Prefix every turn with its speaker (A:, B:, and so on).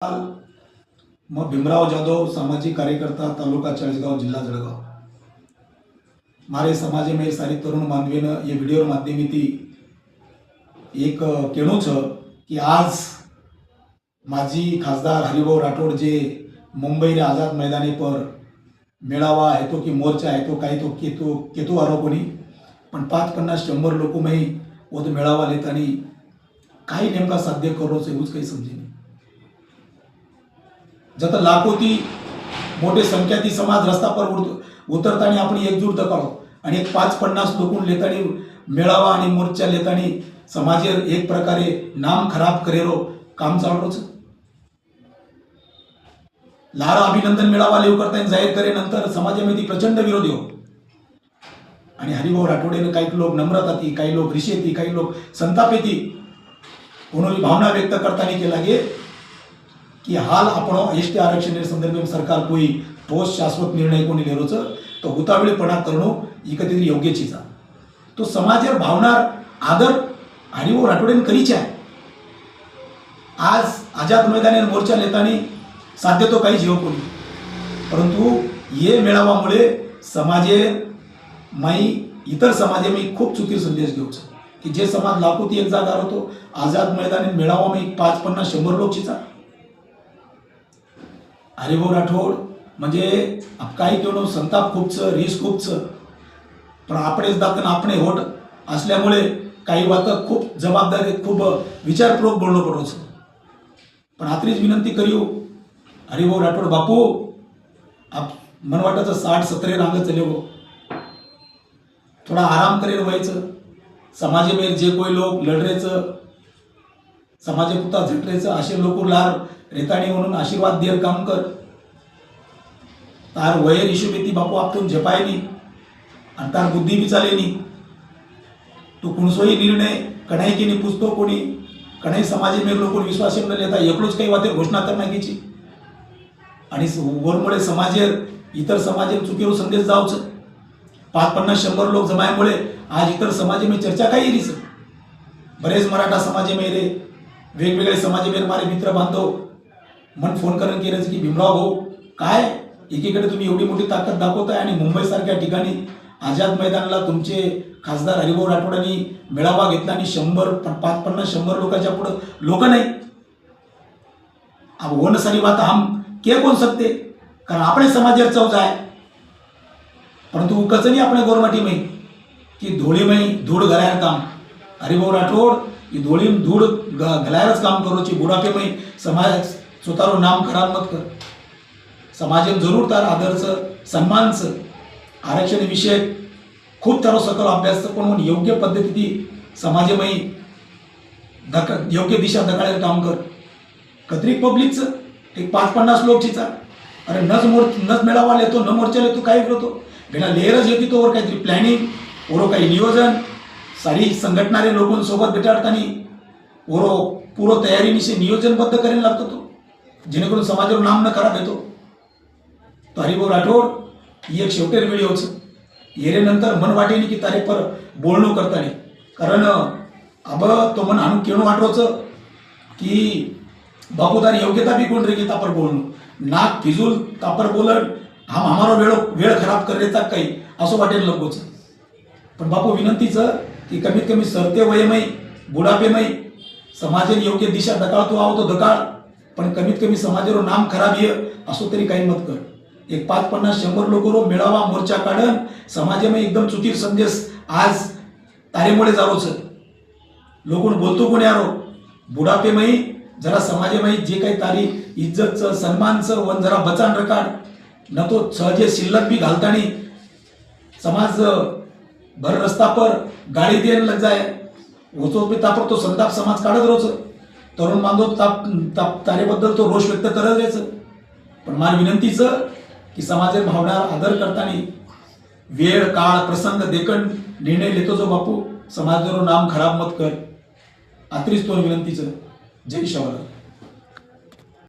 A: मग भीमराव जाधव सामाजिक कार्यकर्ता तालुका चाळीसगांव जिला जळगाव. मारे समाज में सारी तरुण मानवीनं ये वीडियो माध्यम थी एक कहू की आज माजी खासदार हरिभाऊ राठोड जे मुंबईने आझाद मैदानी पर मेळावा आहे तो की मोर्चा आहे तो काही तो केतो केतो आरो कोणी पण पाच पन्नास शंभर लोकमही तो मेळावा लेत आणि काही नेमका साध्य करोच एवढंच काही समजेल जत लाखोती मोठे संख्याती समाज रस्ता पर उतरताना आपण एकजूट दकाळो आणि एक पाच पन्नास लोकून लेतानी मेळावा आणि मोर्चा लेतानी समाजे एक प्रकारे नाम खराब करेरो काम चालूच लारा अभिनंदन मेळावा लेव करता जाहीर करेनंतर समाजामध्ये प्रचंड विरोध हो. आणि हरिभाऊ राठोडेनं काही लोक नम्रता ती काही लोक रिषेती काही लोक संताप येती कोणी भावना व्यक्त करताना केला गे. की हाल आपण एस टी आरक्षण संदर्भ सरकार कोई ठोस शाश्वत निर्णय कोणी लेरोच तो हुतावळीपणा करणं ही कधीतरी योग्य चीज आहे तो समाजावर भावणार आदर आणि वो राठोडेन करीचे आहे. आज आझाद मैदानी मोर्चा नेतानी साध्य तो काही जीव कोणी. परंतु हे मेळावामुळे समाजे माई इतर समाजे मी खूप चुकीर संदेश घेऊच की जे समाज लाखोती एक जागा होतो आझाद मैदानी मेळावा मी पाच पन्नास शंभर लोक चिचा हरिभाऊ राठोड म्हणजे आप काही केवळ संताप खूपच रिस खूपच. पण आपणेच दाखन आपणे होट असल्यामुळे काही वात खूप जबाबदारी खूप विचारपूर्वक बोलणं पडोच पण आत्रीच विनंती करू हरिभाऊ राठोड बापू आप मन वाटायचं साठ सत्तरे रांग चले हो. थोडा आराम करेल व्हायचं समाजेमेर जे कोई लोक लढरेचं समाजपुता झटरेचं असे लोक लार रेताणी म्हणून आशीर्वाद देर काम कर. तार वयर इशुबेती बापू आपण झपायनी आणि तार बुद्धी बी चालेनी तू कुणसोही निर्णय कणाई केनी पुसतो कोणी कणाई समाजे मेर लोक विश्वास न लेता एकलोच काही वाटेर घोषणा करण्याची आणि वरमुळे समाजेर इतर समाजेर चुकीवर संदेश जावच. पाच पन्नास शंभर लोक जमायमुळे आज इतर समाजे में चर्चा काही सर बरेच मराठा समाजे मेरे वेगवेगळे समाजाबेर मारे मित्र बांधव मन फोन करून केलं की भीमराव भाऊ काय? एकीकडे तुम्ही एवढी मोठी ताकद दाखवताय आणि मुंबईसारख्या ठिकाणी आझाद मैदानाला तुमचे खासदार हरिभाऊ राठोडांनी मेळावा घेतला आणि शंभर पाच पन्नास शंभर लोकांच्या पुढं लोक नाही. अब सारी बात हम के बोल सकते कारण आपण समाजावर चौच आहे परंतु उकच नाही आपल्या गोरमाटीमय की धुळीमयी धूळ घरा काम हरिभाऊ राठोड ही धुळी धूळ ग घालायलाच काम करूची बुढापेमय समाज स्वतःरो नाम खराब मत कर. समाजेम जरूर तार आदरचं सन्मानचं. आरक्षण विषय खूप तारो सकल अभ्यास पण म्हणून योग्य पद्धती समाजमय धक योग्य दिशा धकाळायला काम कर. कत्रिक पब्लिकचं एक पाच पन्नास लोक चिचा अरे नच मोर नच मेळावा लेतो न मोर्चा लेतो काही करतो. बिना लेअरच येते तोवर काहीतरी प्लॅनिंग ओरो काही नियोजन. सारी संघटणारे लोकांसोबत भेटाडताना ओरो पूर्व तयारीनिशी नियोजनबद्ध करायला लागतो तो जेणेकरून समाजावर नाम न खराब येतो तो हरिभाऊ राठोड ही एक शेवटेर व्हिडिओच येरेनंतर मन वाटेने की तारे पर बोलणं करताना कारण अब तो मन हाणून केणू वाटवच की बापूदार योग्यता बी कोण रे की तापर बोलणं. नाक फिजूल तापर बोलण हा हमारा वेळ वेळ खराब करायचा काही असं वाटेल लगोच. पण बापू विनंतीचं की कमीत कमी सरते वयमय बुढापेमय समाजेन योग्य दिशा दकाळतो आहो तो दकाळ पण कमीत कमी समाजावर नाम खराब ये असो तरी काही मत कर. एक पाच पन्नास शंभर लोक रो मेळावा मोर्चा काढन समाजामध्ये एकदम चुकीर संदेश आज तारेमुळे जारोच. लोकून बोलतो कोणी आरो बुढापेमयी जरा समाजामध्ये जे काही तारी इज्जतचं सन्मानचं वन जरा बचान रकाड न तो सहजे शिल्लक बी घालतानी समाज भर रस्ता पर गाडी देण लग जाय होतो बी तापर तो संताप समाज काढत रोच तरुण बांधव ताप ताप तारेबद्दल तो रोष व्यक्त करत राहायचं पण मला विनंतीचं की समाजात भावना आदर करताना वेळ काळ प्रसंग देखण निर्णय लेतो जो बापू। समाजावर नाम खराब मत कर। आत्रीच तो विनंतीचं। जय शिवराय